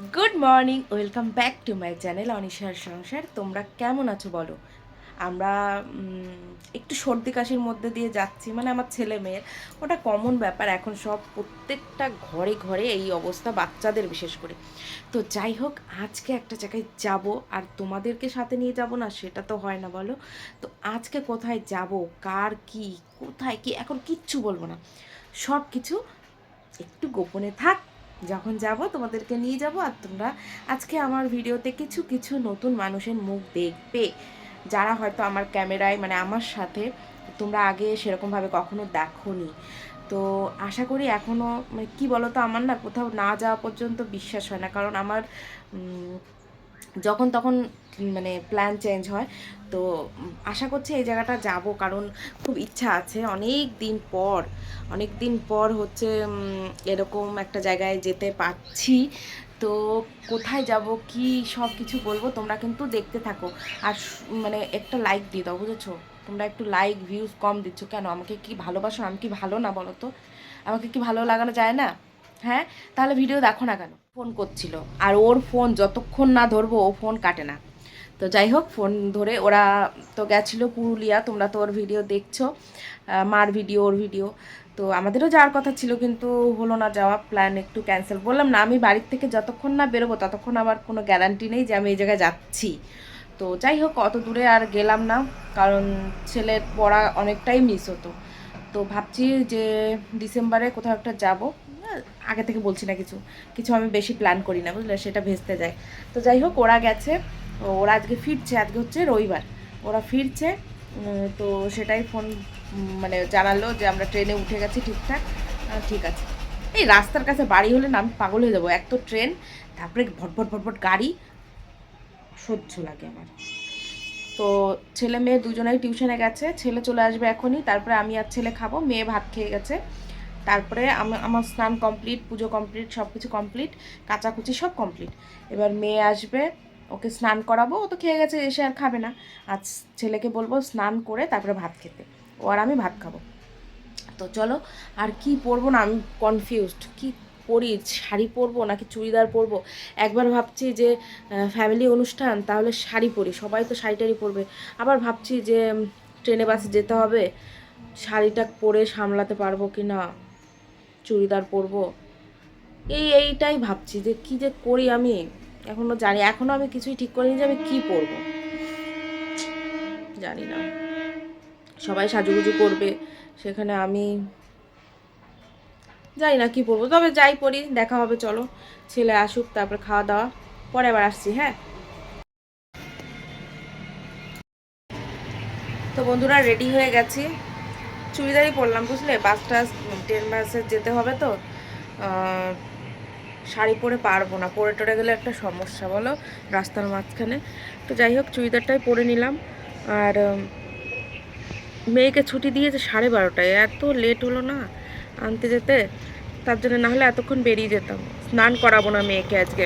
Good morning welcome back to my channel অনিশার সংসার তোমরা কেমন আছো বলো? আমরা একটু সর্দি কাশির মধ্যে দিয়ে যাচ্ছি মানে আমার ছেলে মেয়ের। ওটা কমন ব্যাপার, এখন সব প্রত্যেকটা ঘরে ঘরে এই অবস্থা বাচ্চাদের বিশেষ করে। তো যাই হোক, আজকে একটা জায়গায় যাব, আর তোমাদেরকে সাথে নিয়ে যাব না, সেটা তো হয় না বলো। তো আজকে কোথায় যাব, কার কি, কোথায় কি, এখন কিচ্ছু বলব না। সব কিছু একটু গোপনে থাক যখন যাব তোমাদেরকে নিয়ে যাব আর তোমরা আজকে আমার ভিডিওতে কিছু কিছু নতুন মানুষের মুখ দেখবে। যারা হয়তো আমার ক্যামেরায় মানে আমার সাথে তোমরা আগে সেরকমভাবে কখনো দেখোনি। তো আশা করি এখনও মানে কী বলো তো আমার না কোথাও না যাওয়া পর্যন্ত বিশ্বাস হয় না। কারণ আমার যখন তখন মানে প্ল্যান চেঞ্জ হয়। তো, আশা করছি এই জায়গাটা যাব, কারণ খুব ইচ্ছা আছে। অনেক দিন পর, অনেক দিন পর হচ্ছে এরকম একটা জায়গায় যেতে পারছি। তো, কোথায় যাব, কি সব কিছু বলব, তোমরা কিন্তু দেখতে থাকো। আর মানে একটা লাইক দিয়ে দাও, বুঝেছ? তোমরা একটু লাইক ভিউজ কম দিচ্ছ। কেন? আমাকে কি ভালোবাসো আমি কি ভালো না বলো তো? আমাকে কি ভালো লাগানো যায় না? হ্যাঁ? তাহলে ভিডিও দেখো না কেন? ফোন করছিল। আর ওর ফোন যতক্ষণ না ধরবো, ও ফোন কাটে না। তো যাই হোক, ফোন ধরে ওরা তো গেছিল পুরুলিয়া, তোমরা তো ওর ভিডিও দেখছ মার ভিডিও ওর ভিডিও তো আমাদেরও যাওয়ার কথা ছিল, কিন্তু হলো না, যাওয়া প্ল্যান একটু ক্যান্সেল বললাম, না, আমি বাড়ির থেকে যতক্ষণ না বেরোবো, ততক্ষণ আবার কোনো গ্যারান্টি নেই যে আমি এই জায়গায় যাচ্ছি। তো যাই হোক, অত দূরে আর গেলাম না, কারণ ছেলের পড়া অনেকটাই মিস হতো। তো ভাবছি যে ডিসেম্বরে কোথাও একটা যাব। আগে থেকে বলছি না কিছু। কিছু আমি বেশি প্ল্যান করি না, বুঝলে? সেটা ভেস্তে যায়। তো যাই হোক, ওরা গেছে। ওরা আজকে ফিরছে, আজকে হচ্ছে রবিবার। ওরা ফিরছে তো সেটাই ফোন মানে জানালো যে আমরা ট্রেনে উঠে গেছি ঠিকঠাক। ঠিক আছে। এই রাস্তার কাছে বাড়ি হলে না আমি পাগল হয়ে যাব। এক তো ট্রেন, তারপরে ভটভট ভটভট গাড়ি। সহ্য লাগে আমার। তো ছেলে মেয়ে দুজনেই টিউশনে গেছে। ছেলে চলে আসবে এখনই। তারপরে আমি আর ছেলে খাব। মেয়ে ভাত খেয়ে গেছে। তারপরে আমি- আমার স্নান কমপ্লিট পুজো কমপ্লিট সব কিছু কমপ্লিট কাচাকুচি সব কমপ্লিট এবার মেয়ে আসবে, ওকে স্নান করাবো, ও তো খেয়ে গেছে, এসে আর খাবে না। আজ ছেলেকে বলব স্নান করে তারপরে ভাত খেতে। ও আর আমি ভাত খাব। তো চলো, আর কি পরবো না, আমি কনফিউজড কি পরি, শাড়ি পরবো নাকি চুড়িদার পরবো? একবার ভাবছি যে ফ্যামিলি অনুষ্ঠান, তাহলে শাড়ি পরি। সবাই তো শাড়ি টাড়ি পরবে। আবার ভাবছি যে ট্রেনে বাসে যেতে হবে। শাড়িটা পরে সামলাতে পারব কি না চুড়িদার পরবো। এই, এইটাই ভাবছি যে কি যে করি আমি? এখনও জানি, এখনও আমি কিছুই ঠিক করিনি যে আমি কি পরবো। জানি না। সবাই সাজুগুজু করবে, সেখানে আমি জানি না কি পরবো। তবে যাই পরি, দেখা হবে, চলো। ছেলে আসুক, তারপরে খাওয়া দাওয়া, পরে আবার আসছি হ্যাঁ? তো বন্ধুরা রেডি হয়ে গেছি। চুড়িদারই পরলাম, বুঝলে? বাস টাস, ট্রেন বাসে যেতে হবে তো। শাড়ি পরে পারব না। পরে টরে গেলে একটা সমস্যা, বলো? রাস্তার মাঝখানে। তো যাই হোক, চুড়িদারটাই পরে নিলাম। আর মেয়েকে ছুটি দিয়েছে সাড়ে বারোটায়। এত লেট হলো না আনতে যেতে। তার জন্য না হলে এতক্ষণ বেরিয়ে যেতাম। স্নান করাবো না মেয়েকে আজকে।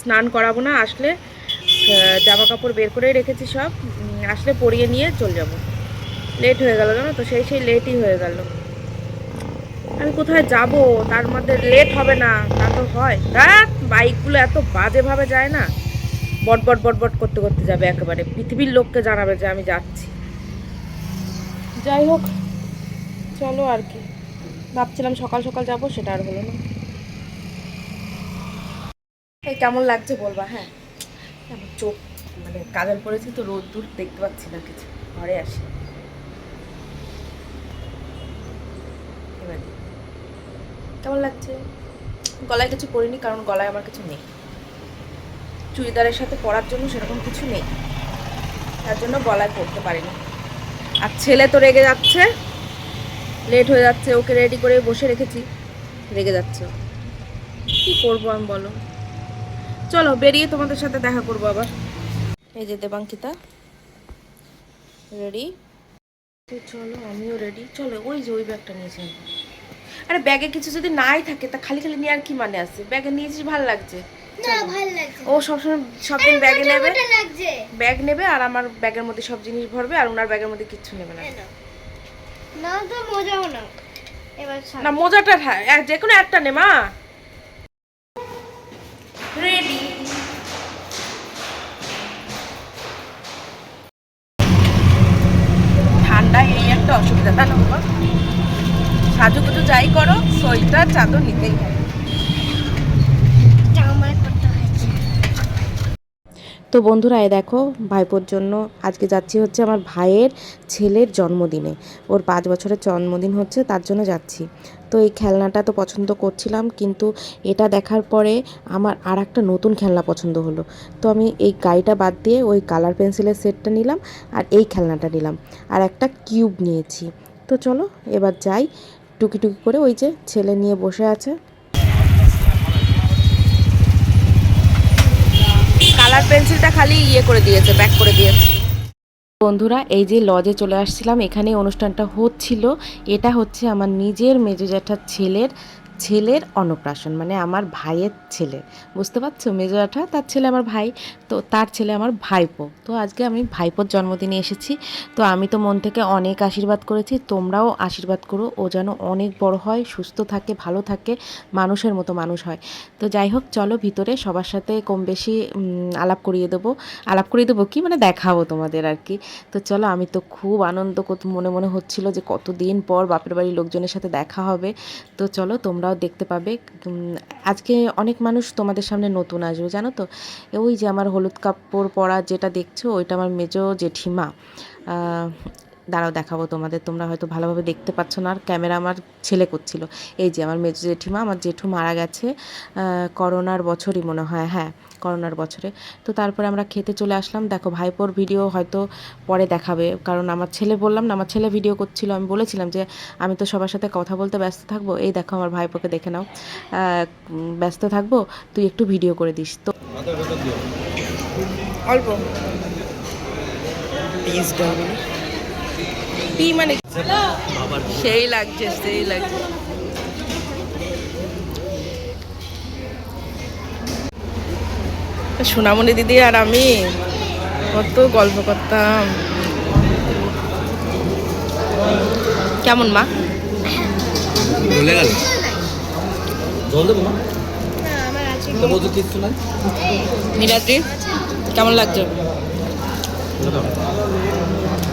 স্নান করাবো না, আসলে জামা কাপড় বের করেই রেখেছি সব। আসলে পরিয়ে নিয়ে চলে যাব। লেট হয়ে গেল, জানো তো? সেই সেই লেটই হয়ে গেল। আমি কোথায় যাব? তার মধ্যে লেট হবে না, তা তো হয়। দেখ বাইকগুলো এত বাজেভাবে যায় না। বটবট বটবট করতে করতে যাবে একেবারে। পৃথিবীর লোককে জানাবে যে আমি যাচ্ছি। যাই হোক, চলো আর কি। ভাবছিলাম সকাল সকাল যাব, সেটা আর হলো না। এই কেমন লাগছে বলবা? হ্যাঁ। চোখ মানে কাজল পড়েছি তো রোদ দূর দেখতে পাচ্ছি না কিছু। ঘরে আসি এবার দিই। কেমন লাগছে? গলায় কিছু পরিনি কারণ গলায় আমার কিছু নেই। চুড়িদারের সাথে পরার জন্য সেরকম কিছু নেই। তার জন্য গলায় পরতে পারিনি। আর ছেলে তো রেগে যাচ্ছে। লেট হয়ে যাচ্ছে, ওকে রেডি করে বসে রেখেছি। রেগে যাচ্ছে। কি করব আমি বলো? চলো, বেরিয়ে তোমাদের সাথে দেখা করব আবার। এই যে দেবাঙ্কিতা। রেডি চলো, আমিও রেডি চলো, ওই যে ওই ব্যাগটা নিয়েছি। আরে ব্যাগে কিছু যদি নাই থাকে তা খালি খালি নিয়ে আর কি মানে আছে? ব্যাগে নিয়েছিস ভালো লাগছে। ও সবসময় সবদিন ব্যাগে নেবে? ব্যাগ নেবে আর আমার ব্যাগের মধ্যে সব জিনিস ভরবে আর ওনার ব্যাগের মধ্যে কিচ্ছু নেবে না। না তো মজাও না। না হ্যাঁ যে কোনো একটা নে মা। রেডি ঠান্ডা এই একটা অসুবিধা তাই না চাদর নিতেই হবে। জামাই করতে হয়েছে তো বন্ধুরা এ দেখো ভাইপোর জন্য আজকে যাচ্ছি হচ্ছে আমার ভাইয়ের ছেলের জন্মদিনে। ওর পাঁচ বছরের জন্মদিন হচ্ছে তার জন্য যাচ্ছি। তো এই খেলনাটা তো পছন্দ করছিলাম কিন্তু এটা দেখার পরে আমার আর একটা নতুন খেলনা পছন্দ হলো। তো আমি এই গাড়িটা বাদ দিয়ে ওই কালার পেন্সিলের সেটটা নিলাম আর এই খেলনাটা নিলাম। আর একটা কিউব নিয়েছি। তো চলো এবার যাই। টুকি টুকি করে ওই যে ছেলে নিয়ে বসে আছে। কালার পেন্সিলটা খালি ইয়ে করে দিয়েছে ব্যাক করে দিয়েছে। বন্ধুরা এই যে লজে চলে আসছিলাম এখানে অনুষ্ঠানটা হচ্ছিল। এটা হচ্ছে আমার নিজের মেজো জ্যাঠার ছেলের ছেলের অন্নপ্রাশন মানে আমার ভাইয়ের ছেলে। বুঝতে পারছ? মেজো জ্যাঠা তার ছেলে আমার ভাই, তো তার ছেলে আমার ভাইপো। তো আজকে আমি ভাইপোর জন্মদিনে এসেছি। তো আমি তো মন থেকে অনেক আশীর্বাদ করেছি, তোমরাও আশীর্বাদ করো। ও যেন অনেক বড় হয়, সুস্থ থাকে, ভালো থাকে, মানুষের মতো মানুষ হয়। তো যাই হোক, চলো ভিতরে সবার সাথে কম বেশি আলাপ করিয়ে দেবো। আলাপ করিয়ে দেবো কি? মানে দেখাবো তোমাদের আর কি। তো চলো, আমি তো খুব আনন্দ মনে মনে হচ্ছিল যে কতদিন পর বাপের বাড়ির লোকজনের সাথে দেখা হবে। তো চলো তোমরাও দেখতে পাবে। আজকে অনেক মানুষ তোমাদের সামনে নতুন আসবে, জানো তো? ওই যে আমার হলুদ কাপড় পরা যেটা দেখছ, ওইটা আমার মেজো জেঠিমা। দাঁড়াও দেখাবো তোমাদের তোমরা হয়তো ভালোভাবে দেখতে পাচ্ছ না আর ক্যামেরা আমার ছেলে করছিল। এই যে আমার মেজো জেঠিমা আমার জেঠু মারা গেছে করোনার বছরই মনে হয় হ্যাঁ করোনার বছরে। তো তারপরে আমরা খেতে চলে আসলাম। দেখো ভাইপোর ভিডিও হয়তো পরে দেখাবে কারণ আমার ছেলে বললাম না আমার ছেলে ভিডিও করছিল। আমি বলেছিলাম যে আমি তো সবার সাথে কথা বলতে ব্যস্ত থাকব। এই দেখো আমার ভাইপোকে দেখে নাও। ব্যস্ত থাকব তুই একটু ভিডিও করে দিস। তো অল্প। পি মানে? সেই লাগছে সেই লাগছে। সোনামণি দিদি আর আমি কত গল্প করতাম। কেমন মা? ভুলে গেল? জল দেবো না নীলাদ্রি কেমন লাগছে।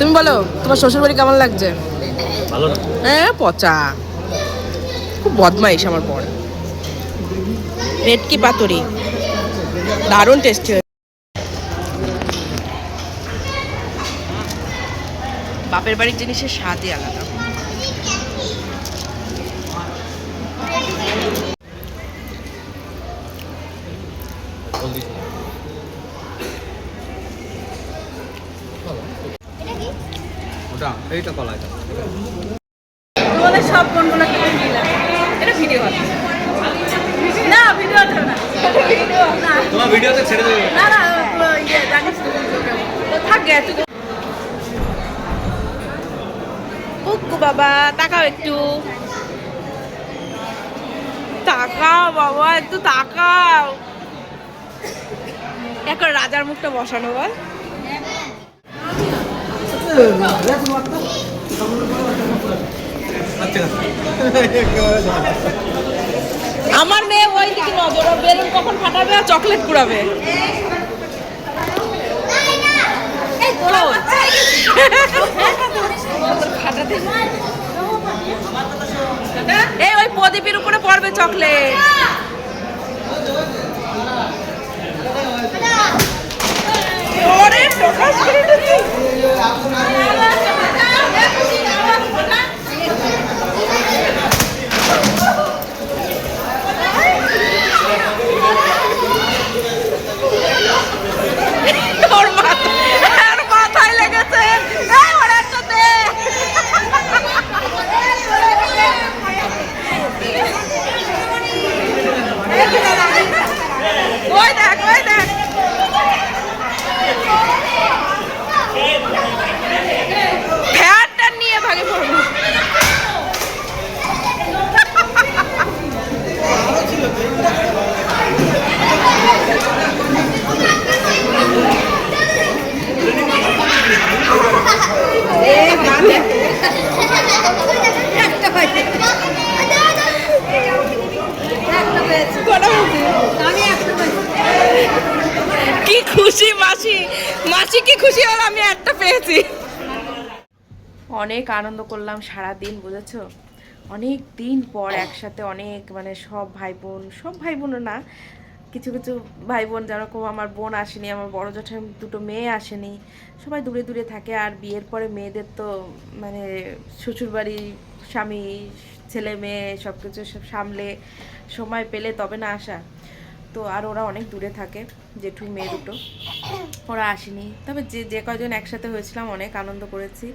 তুমি বলো তোমার শ্বশুর বাড়ি কেমন লাগছে? ভালো না। হ্যাঁ পচা। খুব বদমাইশ আমার পর ভেটকি পাতুরি। দারুণ টেস্টি বাপের বাড়ির জিনিসের স্বাদই আলাদা। দিস এইটা কলা এটা। তোমাদের সব কোনগুলো কেটে নিলাম এটা ভিডিও আছে না ভিডিও আছে না। ভিডিও না তোমার ভিডিওতে ছেড়ে দেবে। না না ইয়ে জানিস তো থাক গে তুই কুকু বাবা তাকাও একটু। তাকাও বাবা একটু তাকাও। এখন রাজার মুখটা বসানো বল। আমার মেয়ে ওই দিকে নজর ও বেলুন কখন ফাটাবে আর চকলেট কুড়াবে? এই ওই প্রদীপের উপরে পড়বে চকলেট। ওরে প্রকাশ করে দিচ্ছি। ওর মাথায় ওর মাথায় লেগেছে এই, ওর একটা দে। ওই দেখ ওই দেখ ফ্যানটা নিয়ে ভাগে পড়ব কি খুশি, মাসি। মাসি কি খুশি হল আমি একটা পেয়েছি। অনেক আনন্দ করলাম সারা দিন বুঝেছ? অনেক দিন পর একসাথে অনেক মানে সব ভাই বোন সব ভাই বোনও না, কিছু কিছু ভাই বোন যেরকম আমার বোন আসেনি, আমার বড় জ্যাঠার দুটো মেয়ে আসেনি, সবাই দূরে দূরে থাকে আর বিয়ের পরে মেয়েদের তো মানে শ্বশুরবাড়ি, স্বামী, ছেলে মেয়ে সব কিছু সামলে সময় পেলে তবে না আসা। তো আর ওরা অনেক দূরে থাকে, জেঠু, মেয়ে দুটো। ওরা আসেনি। তবে যে যে কয়জন একসাথে হয়েছিলাম, অনেক আনন্দ করেছি।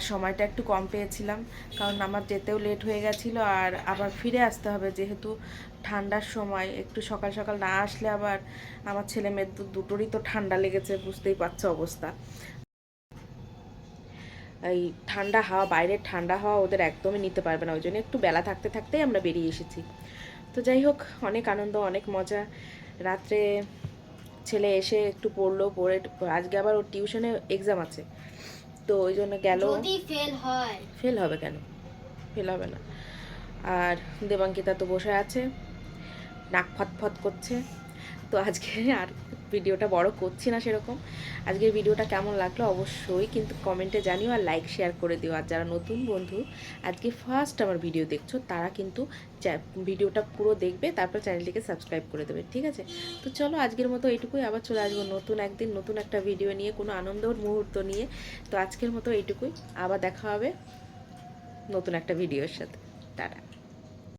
সময়টা একটু কম পেয়েছিলাম, কারণ আমার যেতেও লেট হয়ে গেছিল আর আবার ফিরে আসতে হবে যেহেতু ঠান্ডার সময়। একটু সকাল সকাল না আসলে আবার আমার ছেলে মেয়ে দু- দুটোরই তো ঠান্ডা লেগেছে, বুঝতেই পারছ অবস্থা। এই ঠান্ডা হাওয়া, বাইরের ঠান্ডা হাওয়া ওদের একদমই নিতে পারবে না, ওই জন্য একটু বেলা থাকতে, থাকতেই আমরা বেরিয়ে এসেছি। তো যাই হোক অনেক আনন্দ অনেক মজা। রাত্রে ছেলে এসে একটু পড়ল পড়ে আজকে আবার ওর টিউশনে এক্সাম আছে। তো ওই জন্য গেল। ফেল হয়। ফেল হবে কেন? ফেল হবে না। আর দেবাঙ্কিতা তো বসে আছে নাক ফতফত করছে। তো আজকে আর ভিডিওটা বড় করছি না সেরকম। আজকের ভিডিওটা কেমন লাগল অবশ্যই কিন্তু কমেন্টে জানিও আর লাইক শেয়ার করে দিও। আর যারা নতুন বন্ধু আজকে ফার্স্ট আমার ভিডিও দেখছ, তারা কিন্তু ভিডিওটা পুরো দেখবে, তারপর চ্যানেলটিকে সাবস্ক্রাইব করে দেবে, ঠিক আছে? তো চলো আজকের মতো এইটুকুই, আবার চলে আসব নতুন একদিন, নতুন একটা ভিডিও নিয়ে, কোনো আনন্দর মুহূর্ত নিয়ে। তো আজকের মতো এইটুকুই, আবার দেখা হবে নতুন একটা ভিডিওর সাথে। টাটা।